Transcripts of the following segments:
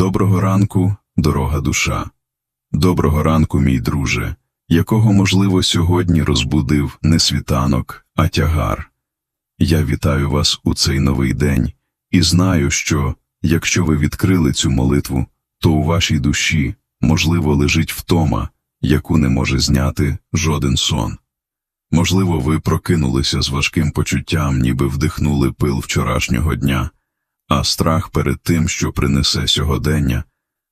Доброго ранку, дорога душа. Доброго ранку, мій друже, якого, можливо, сьогодні розбудив не світанок, а тягар. Я вітаю вас у цей новий день і знаю, що, якщо ви відкрили цю молитву, то у вашій душі, можливо, лежить втома, яку не може зняти жоден сон. Можливо, ви прокинулися з важким почуттям, ніби вдихнули пил вчорашнього дня, а страх перед тим, що принесе сьогодення,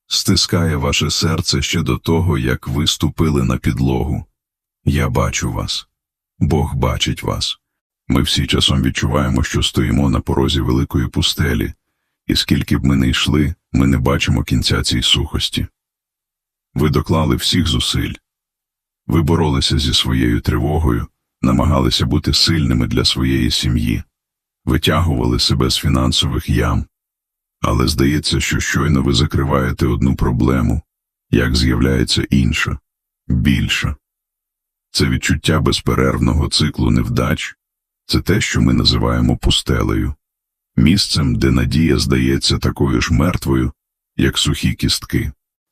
стискає ваше серце ще до того, як ви ступили на підлогу. Я бачу вас. Бог бачить вас. Ми всі часом відчуваємо, що стоїмо на порозі великої пустелі, і скільки б ми не йшли, ми не бачимо кінця цій сухості. Ви доклали всіх зусиль. Ви боролися зі своєю тривогою, намагалися бути сильними для своєї сім'ї, витягували себе з фінансових ям. Але здається, що щойно ви закриваєте одну проблему, як з'являється інша, більша. Це відчуття безперервного циклу невдач, це те, що ми називаємо пустелею, місцем, де надія здається такою ж мертвою, як сухі кістки.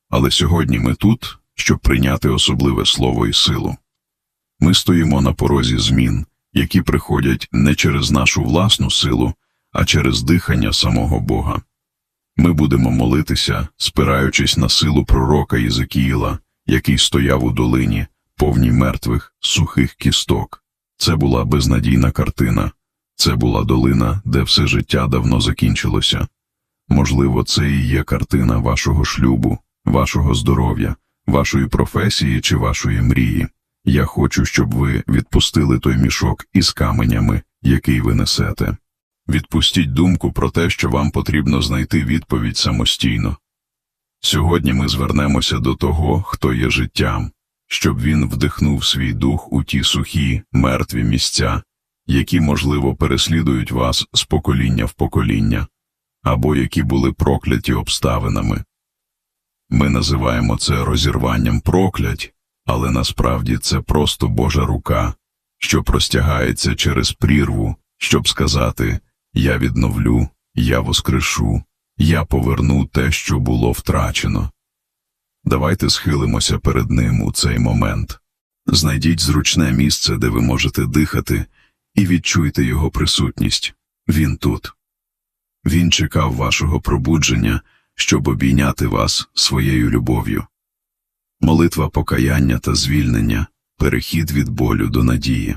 Але сьогодні ми тут, щоб прийняти особливе слово і силу. Ми стоїмо на порозі змін, які приходять не через нашу власну силу, а через дихання самого Бога. Ми будемо молитися, спираючись на силу пророка Єзекіїла, який стояв у долині, повній мертвих, сухих кісток. Це була безнадійна картина, це була долина, де все життя давно закінчилося. Можливо, це і є картина вашого шлюбу, вашого здоров'я, вашої професії чи вашої мрії. Я хочу, щоб ви відпустили той мішок із каменями, який ви несете. Відпустіть думку про те, що вам потрібно знайти відповідь самостійно. Сьогодні ми звернемося до того, хто є життям, щоб він вдихнув свій дух у ті сухі, мертві місця, які, можливо, переслідують вас з покоління в покоління, або які були прокляті обставинами. Ми називаємо це розірванням проклять, але насправді це просто Божа рука, що простягається через прірву, щоб сказати Я відновлю, я воскрешу, я поверну те, що було втрачено. Давайте схилимося перед ним у цей момент. Знайдіть зручне місце, де ви можете дихати, і відчуйте його присутність. Він тут. Він чекав вашого пробудження, щоб обійняти вас своєю любов'ю. Молитва покаяння та звільнення, перехід від болю до надії.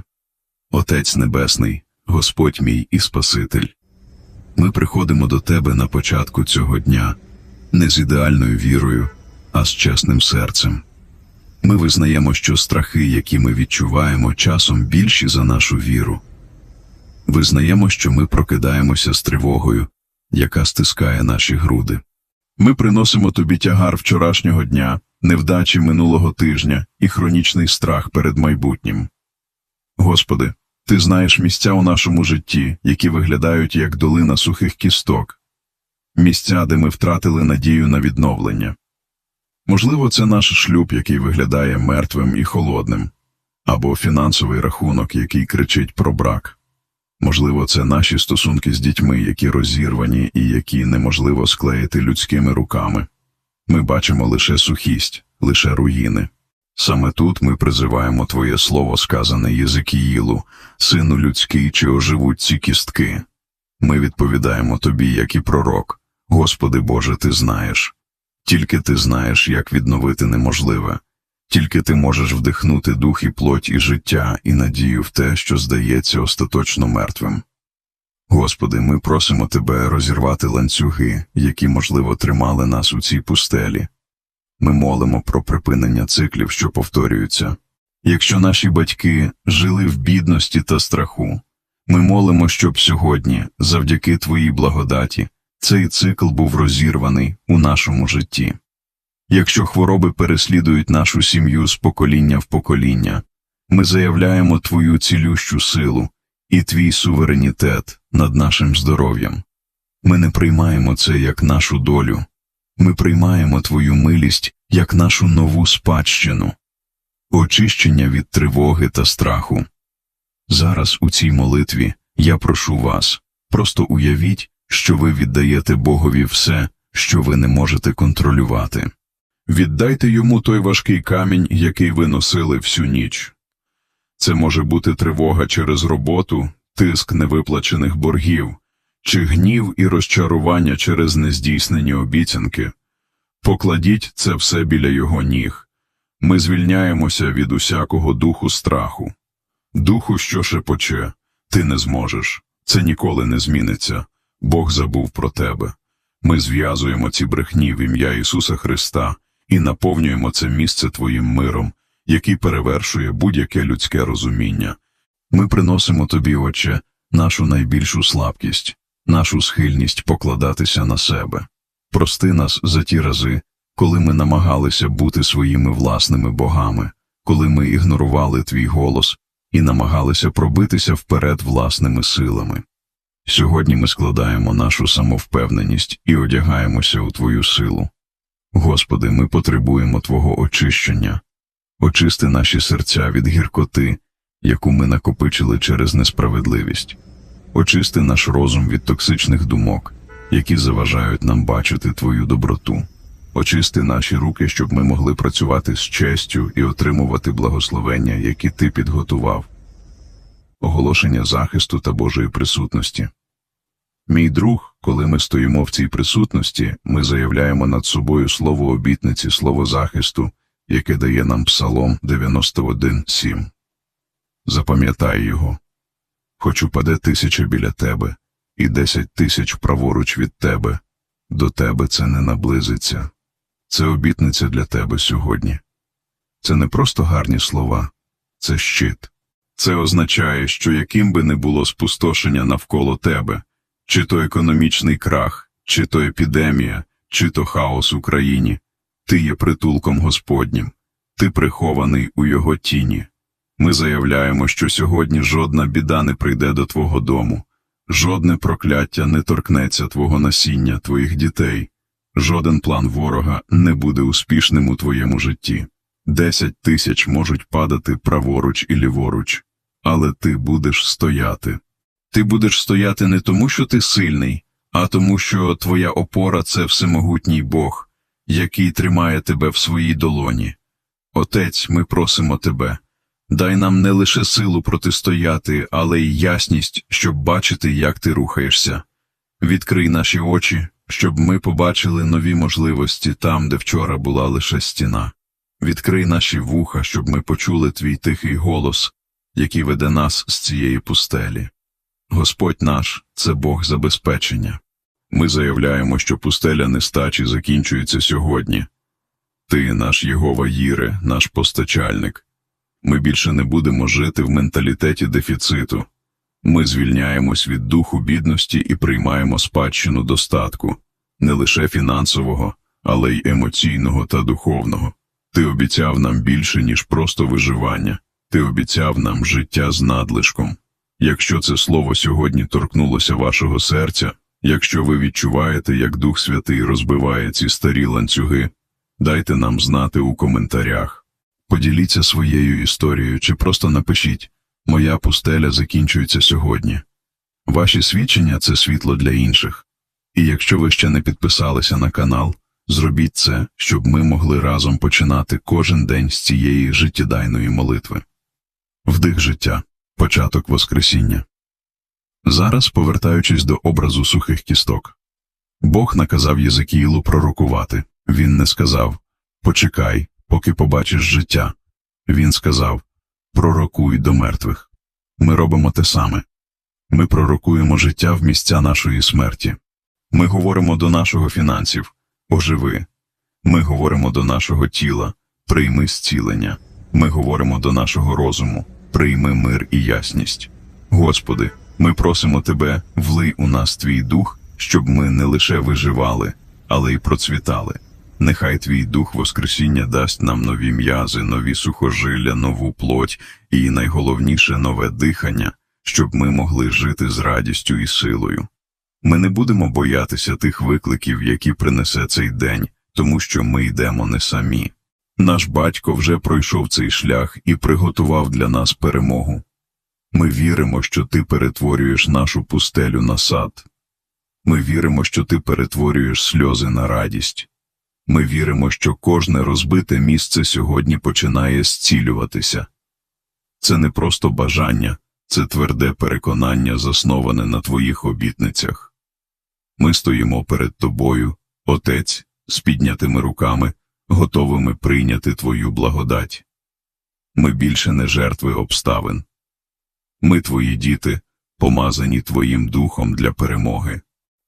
Отець Небесний, Господь мій і Спаситель. Ми приходимо до Тебе на початку цього дня, не з ідеальною вірою, а з чесним серцем. Ми визнаємо, що страхи, які ми відчуваємо, часом більші за нашу віру. Визнаємо, що ми прокидаємося з тривогою, яка стискає наші груди. Ми приносимо тобі тягар вчорашнього дня, невдачі минулого тижня і хронічний страх перед майбутнім. Господи, ти знаєш місця у нашому житті, які виглядають як долина сухих кісток, місця, де ми втратили надію на відновлення. Можливо, це наш шлюб, який виглядає мертвим і холодним, або фінансовий рахунок, який кричить про брак. Можливо, це наші стосунки з дітьми, які розірвані і які неможливо склеїти людськими руками. Ми бачимо лише сухість, лише руїни. Саме тут ми призиваємо Твоє слово, сказане Єзикіїлу, сину людський, чи оживуть ці кістки. Ми відповідаємо Тобі, як і пророк. Господи Боже, Ти знаєш. Тільки Ти знаєш, як відновити неможливе. Тільки ти можеш вдихнути дух і плоть і життя, і надію в те, що здається остаточно мертвим. Господи, ми просимо Тебе розірвати ланцюги, які, можливо, тримали нас у цій пустелі. Ми молимо про припинення циклів, що повторюються. Якщо наші батьки жили в бідності та страху, ми молимо, щоб сьогодні, завдяки Твоїй благодаті, цей цикл був розірваний у нашому житті. Якщо хвороби переслідують нашу сім'ю з покоління в покоління, ми заявляємо Твою цілющу силу і Твій суверенітет над нашим здоров'ям. Ми не приймаємо це як нашу долю, ми приймаємо Твою милість як нашу нову спадщину, очищення від тривоги та страху. Зараз у цій молитві я прошу вас, просто уявіть, що ви віддаєте Богові все, що ви не можете контролювати. Віддайте йому той важкий камінь, який ви носили всю ніч. Це може бути тривога через роботу, тиск невиплачених боргів, чи гнів і розчарування через нездійснені обіцянки. Покладіть це все біля його ніг. Ми звільняємося від усякого духу страху. Духу, що шепоче, ти не зможеш, це ніколи не зміниться. Бог забув про тебе. Ми зв'язуємо ці брехні в ім'я Ісуса Христа і наповнюємо це місце Твоїм миром, який перевершує будь-яке людське розуміння. Ми приносимо Тобі, Отче, нашу найбільшу слабкість, нашу схильність покладатися на себе. Прости нас за ті рази, коли ми намагалися бути своїми власними богами, коли ми ігнорували Твій голос і намагалися пробитися вперед власними силами. Сьогодні ми складаємо нашу самовпевненість і одягаємося у Твою силу. Господи, ми потребуємо Твого очищення, очисти наші серця від гіркоти, яку ми накопичили через несправедливість, очисти наш розум від токсичних думок, які заважають нам бачити Твою доброту, очисти наші руки, щоб ми могли працювати з честю і отримувати благословення, які Ти підготував, оголошення захисту та Божої присутності. Мій друг, коли ми стоїмо в цій присутності, ми заявляємо над собою слово обітниці, слово захисту, яке дає нам Псалом 91.7. Запам'ятай його. Хоч упаде тисяча біля тебе, і десять тисяч праворуч від тебе, до тебе це не наблизиться. Це обітниця для тебе сьогодні. Це не просто гарні слова, це щит. Це означає, що яким би не було спустошення навколо тебе, чи то економічний крах, чи то епідемія, чи то хаос в країні, ти є притулком Господнім, ти прихований у його тіні. Ми заявляємо, що сьогодні жодна біда не прийде до твого дому, жодне прокляття не торкнеться твого насіння, твоїх дітей, жоден план ворога не буде успішним у твоєму житті. Десять тисяч можуть падати праворуч і ліворуч, але ти будеш стояти. Ти будеш стояти не тому, що ти сильний, а тому, що твоя опора це всемогутній Бог, який тримає тебе в своїй долоні. Отець, ми просимо тебе, дай нам не лише силу протистояти, але й ясність, щоб бачити, як ти рухаєшся. Відкрий наші очі, щоб ми побачили нові можливості там, де вчора була лише стіна. Відкрий наші вуха, щоб ми почули твій тихий голос, який веде нас з цієї пустелі. Господь наш це Бог забезпечення. Ми заявляємо, що пустеля нестачі закінчується сьогодні. Ти, наш Єгова Їре, наш постачальник. Ми більше не будемо жити в менталітеті дефіциту. Ми звільняємось від духу бідності і приймаємо спадщину достатку, не лише фінансового, але й емоційного та духовного. Ти обіцяв нам більше, ніж просто виживання, ти обіцяв нам життя з надлишком. Якщо це слово сьогодні торкнулося вашого серця, якщо ви відчуваєте, як Дух Святий розбиває ці старі ланцюги, дайте нам знати у коментарях. Поділіться своєю історією чи просто напишіть Моя пустеля закінчується сьогодні. Ваші свідчення це світло для інших. І якщо ви ще не підписалися на канал, зробіть це, щоб ми могли разом починати кожен день з цієї життєдайної молитви. Вдих життя. Початок Воскресіння. Зараз, повертаючись до образу сухих кісток, Бог наказав Єзекіїлу пророкувати. Він не сказав Почекай, поки побачиш життя. Він сказав Пророкуй до мертвих. Ми робимо те саме. Ми пророкуємо життя в місця нашої смерті. Ми говоримо до нашого фінансів оживи. Ми говоримо до нашого тіла прийми зцілення. Ми говоримо до нашого розуму прийми мир і ясність. Господи, ми просимо Тебе, влий у нас Твій дух, щоб ми не лише виживали, але й процвітали. Нехай Твій дух Воскресіння дасть нам нові м'язи, нові сухожилля, нову плоть і, найголовніше, нове дихання, щоб ми могли жити з радістю і силою. Ми не будемо боятися тих викликів, які принесе цей день, тому що ми йдемо не самі. Наш батько вже пройшов цей шлях і приготував для нас перемогу. Ми віримо, що ти перетворюєш нашу пустелю на сад. Ми віримо, що ти перетворюєш сльози на радість. Ми віримо, що кожне розбите місце сьогодні починає зцілюватися. Це не просто бажання, це тверде переконання, засноване на твоїх обітницях. Ми стоїмо перед тобою, Отець, з піднятими руками, готовими прийняти твою благодать. Ми більше не жертви обставин. Ми твої діти, помазані твоїм духом для перемоги.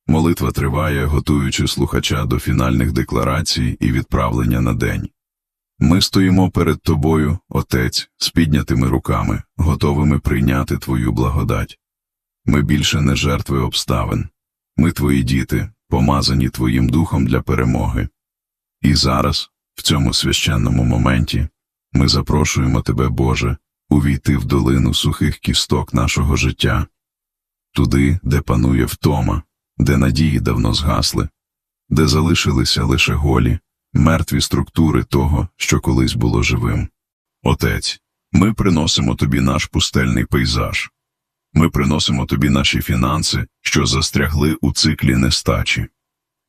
Молитва триває, готуючи слухача до фінальних декларацій і відправлення на день. Ми стоїмо перед тобою, Отець, з піднятими руками, готовими прийняти твою благодать. Ми більше не жертви обставин. Ми твої діти, помазані твоїм духом для перемоги. І зараз, в цьому священному моменті, ми запрошуємо тебе, Боже, увійти в долину сухих кісток нашого життя, туди, де панує втома, де надії давно згасли, де залишилися лише голі, мертві структури того, що колись було живим. Отець, ми приносимо тобі наш пустельний пейзаж. Ми приносимо тобі наші фінанси, що застрягли у циклі нестачі.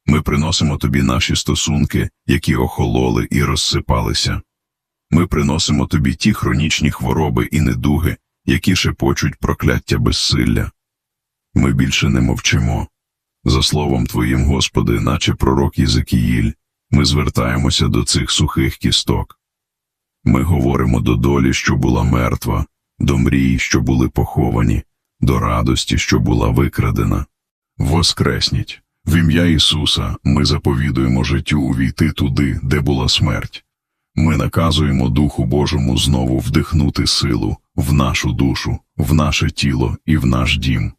Ми приносимо тобі наші стосунки, які охололи і розсипалися. Ми приносимо тобі ті хронічні хвороби і недуги, які шепочуть прокляття безсилля. Ми більше не мовчимо. За словом Твоїм, Господи, наче пророк Єзекіїль, ми звертаємося до цих сухих кісток. Ми говоримо до долі, що була мертва, до мрій, що були поховані, до радості, що була викрадена. Воскресніть! В ім'я Ісуса ми заповідуємо життю увійти туди, де була смерть. Ми наказуємо Духу Божому знову вдихнути силу в нашу душу, в наше тіло і в наш дім.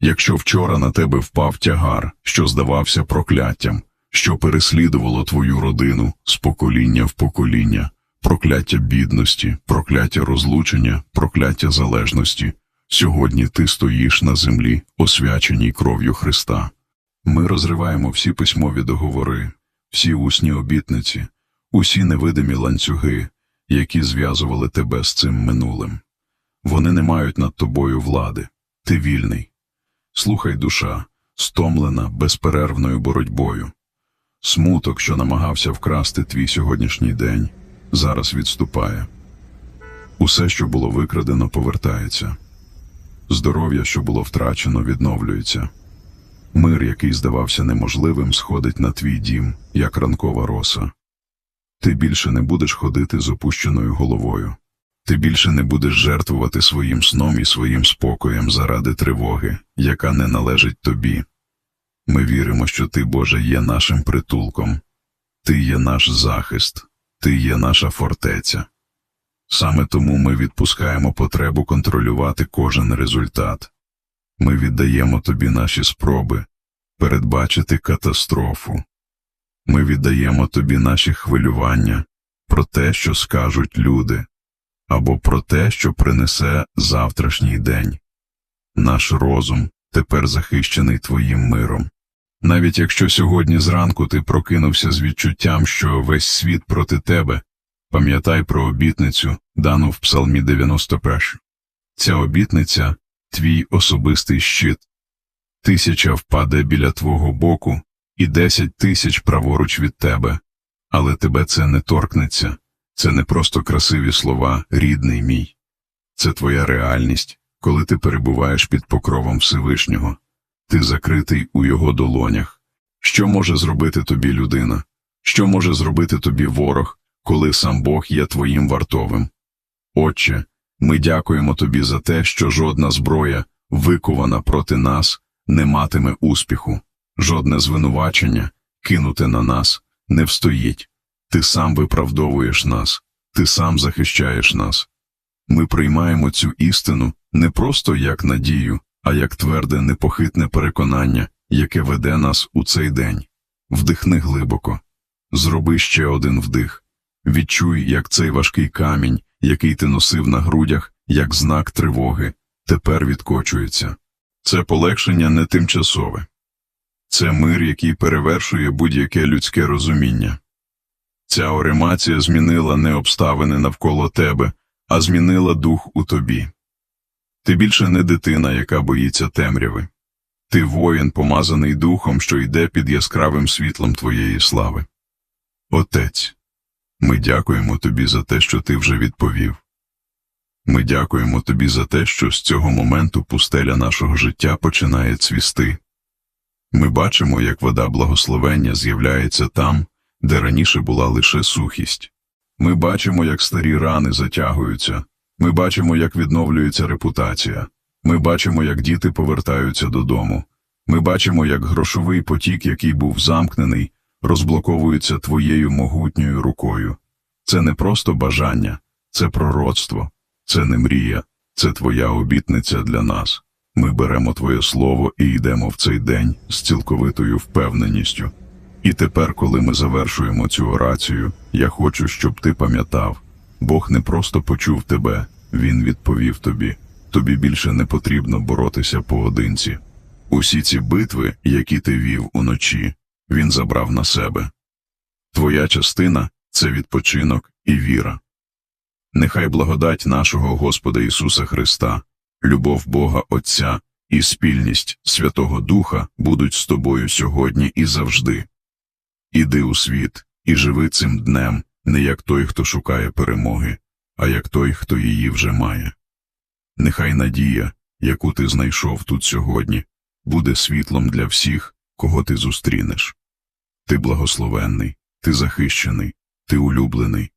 Якщо вчора на тебе впав тягар, що здавався прокляттям, що переслідувало твою родину з покоління в покоління, прокляття бідності, прокляття розлучення, прокляття залежності, сьогодні ти стоїш на землі, освяченій кров'ю Христа. Ми розриваємо всі письмові договори, всі усні обітниці, усі невидимі ланцюги, які зв'язували тебе з цим минулим. Вони не мають над тобою влади, ти вільний. Слухай, душа, стомлена безперервною боротьбою. Смуток, що намагався вкрасти твій сьогоднішній день, зараз відступає. Усе, що було викрадено, повертається. Здоров'я, що було втрачено, відновлюється. Мир, який здавався неможливим, сходить на твій дім, як ранкова роса. Ти більше не будеш ходити з опущеною головою. Ти більше не будеш жертвувати своїм сном і своїм спокоєм заради тривоги, яка не належить тобі. Ми віримо, що ти, Боже, є нашим притулком, ти є наш захист, ти є наша фортеця. Саме тому ми відпускаємо потребу контролювати кожен результат. Ми віддаємо тобі наші спроби передбачити катастрофу. Ми віддаємо тобі наші хвилювання про те, що скажуть люди, або про те, що принесе завтрашній день. Наш розум тепер захищений твоїм миром. Навіть якщо сьогодні зранку ти прокинувся з відчуттям, що весь світ проти тебе, пам'ятай про обітницю, дану в Псалмі 91. Ця обітниця твій особистий щит. Тисяча впаде біля твого боку і десять тисяч праворуч від тебе, але тебе це не торкнеться, це не просто красиві слова, рідний мій. Це твоя реальність, коли ти перебуваєш під покровом Всевишнього, ти закритий у його долонях. Що може зробити тобі людина? Що може зробити тобі ворог, коли сам Бог є твоїм вартовим? Отче, ми дякуємо тобі за те, що жодна зброя, викована проти нас, не матиме успіху, жодне звинувачення, кинуте на нас, не встоїть. Ти сам виправдовуєш нас, ти сам захищаєш нас. Ми приймаємо цю істину не просто як надію, а як тверде непохитне переконання, яке веде нас у цей день. Вдихни глибоко, зроби ще один вдих, відчуй, як цей важкий камінь, який ти носив на грудях, як знак тривоги, тепер відкочується. Це полегшення не тимчасове. Це мир, який перевершує будь-яке людське розуміння. Ця оремація змінила не обставини навколо тебе, а змінила дух у тобі. Ти більше не дитина, яка боїться темряви. Ти воїн, помазаний духом, що йде під яскравим світлом твоєї слави. Отець, ми дякуємо тобі за те, що ти вже відповів. Ми дякуємо тобі за те, що з цього моменту пустеля нашого життя починає цвісти. Ми бачимо, як вода благословення з'являється там, де раніше була лише сухість. Ми бачимо, як старі рани затягуються. Ми бачимо, як відновлюється репутація. Ми бачимо, як діти повертаються додому. Ми бачимо, як грошовий потік, який був замкнений, розблоковується твоєю могутньою рукою. Це не просто бажання, це пророцтво, це не мрія, це твоя обітниця для нас. Ми беремо твоє слово і йдемо в цей день з цілковитою впевненістю. І тепер, коли ми завершуємо цю орацію, я хочу, щоб ти пам'ятав, Бог не просто почув тебе, Він відповів тобі. Тобі більше не потрібно боротися поодинці. Усі ці битви, які ти вів уночі, він забрав на себе. Твоя частина це відпочинок і віра. Нехай благодать нашого Господа Ісуса Христа, любов Бога Отця і спільність Святого Духа будуть з тобою сьогодні і завжди. Іди у світ і живи цим днем не як той, хто шукає перемоги, а як той, хто її вже має. Нехай надія, яку ти знайшов тут сьогодні, буде світлом для всіх, кого ти зустрінеш. Ти благословенний, ти захищений, ти улюблений.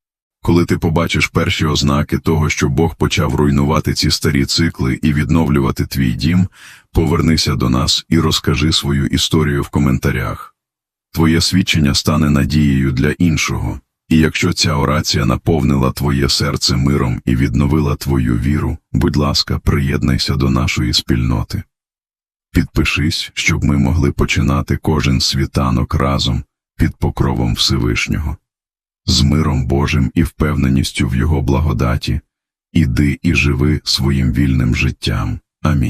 Коли ти побачиш перші ознаки того, що Бог почав руйнувати ці старі цикли і відновлювати твій дім, повернися до нас і розкажи свою історію в коментарях. Твоє свідчення стане надією для іншого, і якщо ця орація наповнила твоє серце миром і відновила твою віру, будь ласка, приєднайся до нашої спільноти. Підпишись, щоб ми могли починати кожен світанок разом під покровом Всевишнього. З миром Божим і впевненістю в Його благодаті, іди і живи своїм вільним життям. Амінь.